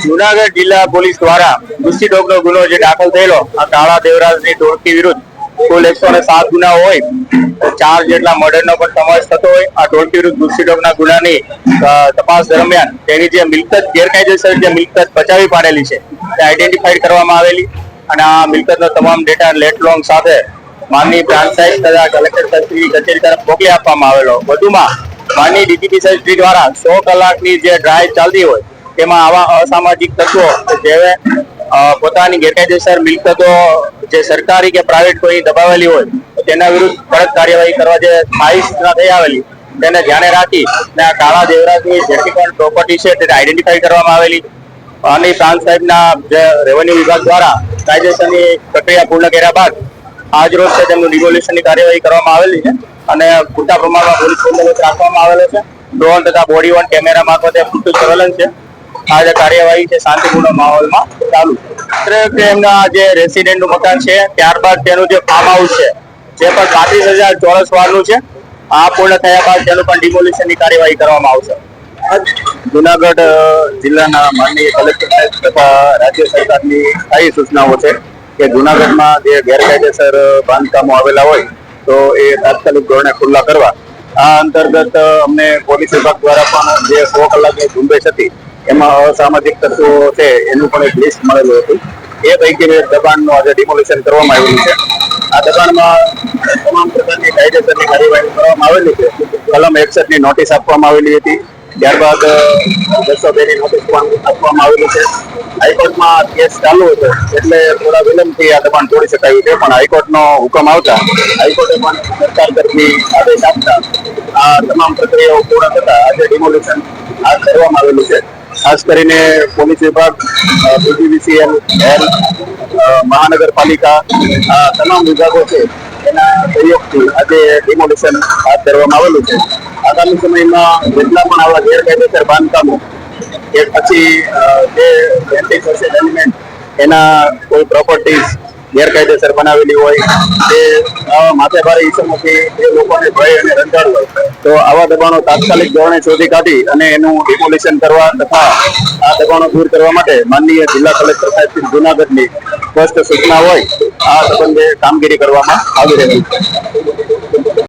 જુનાગઢ જિલ્લા પોલીસ દ્વારા ગુસ્સી ડોગનો ગુનો જે દાખલ થયેલો, આ કાળા દેવરાજની ટોળકી વિરુદ્ધ કુલ એકસો ને સાત ગુના હોય, ચાર જેટલા મર્ડરનો પણ સમાવેશ થતો હોય. આ ટોળકી વિરુદ્ધ ગુસ્સી ડોગના ગુનાની તપાસ દરમિયાન તેની જે મિલકત, ગેરકાયદેસર જે મિલકત બચાવી પાડેલી છે, તે આઈડેન્ટિફાઈડ કરવામાં આવેલી અને આ મિલકતનો તમામ ડેટા લેટ લોંગ સાથે માનની બ્રાન્ચ સાહેબ તથા કલેક્ટર સાહેબની કચેરી તરફ મોકલી આપવામાં આવેલો. વધુમાં માનની ડીજીપી સાહેબ દ્વારા સો કલાકની જે ડ્રાઈવ ચાલતી હોય તેમાં આવા અસામાજિક તત્વો જે પોતાની ગેરકાયદેસર મિલકતો જે સરકારી કે પ્રાઇવેટ કોઈ દબાવેલી હોય, તેના વિરુદ્ધ કડક કાર્યવાહી કરવા જે સ્થાયી સૂચના થઈ આવેલી, તેને ધ્યાને રાખી ને આ કાળા દેવરાજની જેટલી પણ પ્રોપર્ટી છે તેને આઈડેન્ટિફાઈ કરવામાં આવેલી. અને પ્રાંત સાહેબના જે રેવન્યુ વિભાગ દ્વારા કાયદેસરની પ્રક્રિયા પૂર્ણ કર્યા બાદ આજ રોજ છે તેમનું રિવોલ્યુશનની કાર્યવાહી કરવામાં આવેલી છે અને પૂરતા પ્રમાણમાં પોલીસ બંદોબસ્ત રાખવામાં આવેલો છે. ડ્રોન તથા બોડી વન કેમેરા મારફતે પૂરતું સર્વેલન્સ છે. આ જે કાર્યવાહી છે શાંતિપૂર્ણ માહોલમાં ચાલુ. કે એમના જે રેસિડેન્ટનું મકાન છે, ત્યારબાદ તેનું જે ફાર્મ હાઉસ છે, જે પણ પાંત્રીસ હજાર ચોરસ વારનું છે, આ પૂર્ણ થયા બાદ તેનું પણ ડિમોલિશનની કાર્યવાહી કરવામાં આવશે. જુનાગઢ જિલ્લાના માનનીય કલેક્ટર સાહેબ તથા રાજ્ય સરકારની કઈ સૂચનાઓ છે કે જુનાગઢમાં જે ગેરકાયદેસર બાંધકામો આવેલા હોય, તો એ તાત્કાલિક ધોરણે ખુલ્લા કરવા. આ અંતર્ગત અમને પોલીસ વિભાગ દ્વારા પણ જે સો કલાકની ઝુંબેશ હતી એમાં અસામાજિક તત્વો છે, એનું પણ એક લિસ્ટ મળેલું હતું. એ પૈકી દબાણનું આજે ડિમોલિશન કરવામાં આવેલું છે. આ દબાણમાં તમામ પ્રકારની કાયદેસરની કાર્યવાહી કરવામાં આવેલી છે. કલમ એકસઠની નોટિસ આપવામાં આવેલી હતી. ત્યારબાદ બસો બે ની નોટિસ પણ આપવામાં આવેલી છે. હાઈકોર્ટમાં કેસ ચાલુ હતો, એટલે થોડા વિલંબથી આ દબાણ તોડી શકાયું છે, પણ હાઈકોર્ટનો હુકમ આવતા હાઈકોર્ટે પણ સરકાર તરફથી આદેશ આપતા આ તમામ પ્રક્રિયાઓ પૂર્ણ થતા આજે ડિમોલિશન હાથ ધરવામાં આવેલું છે. ખાસ કરીને પોલીસ વિભાગ બીજીવીસીએલ એલ મહાનગરપાલિકા, આ તમામ વિભાગો છે, એના સહયોગથી આજે ડિમોલિશન હાથ ધરવામાં આવેલું છે. આગામી સમયમાં જેટલા પણ આવા ગેરકાયદેસર બાંધકામો કે પછી જે એન્ટી એલિમેન્ટ એના કોઈ પ્રોપર્ટીઝ ગેરકાયદેસર બનાવેલી હોય તે માથેભારે ઈસમોથી એ લોકોને ભય અને રંજાડ હોય. તો આવા દબાણો તાત્કાલિક ધોરણે શોધી કાઢી અને એનું ડિમોલિશન કરવા તથા આ દબાણો દૂર કરવા માટે માનનીય જિલ્લા કલેક્ટર સાહેબ જુનાગઢની સ્પષ્ટ સૂચના હોય, આ સંબંધે કામગીરી કરવામાં આવી રહી છે.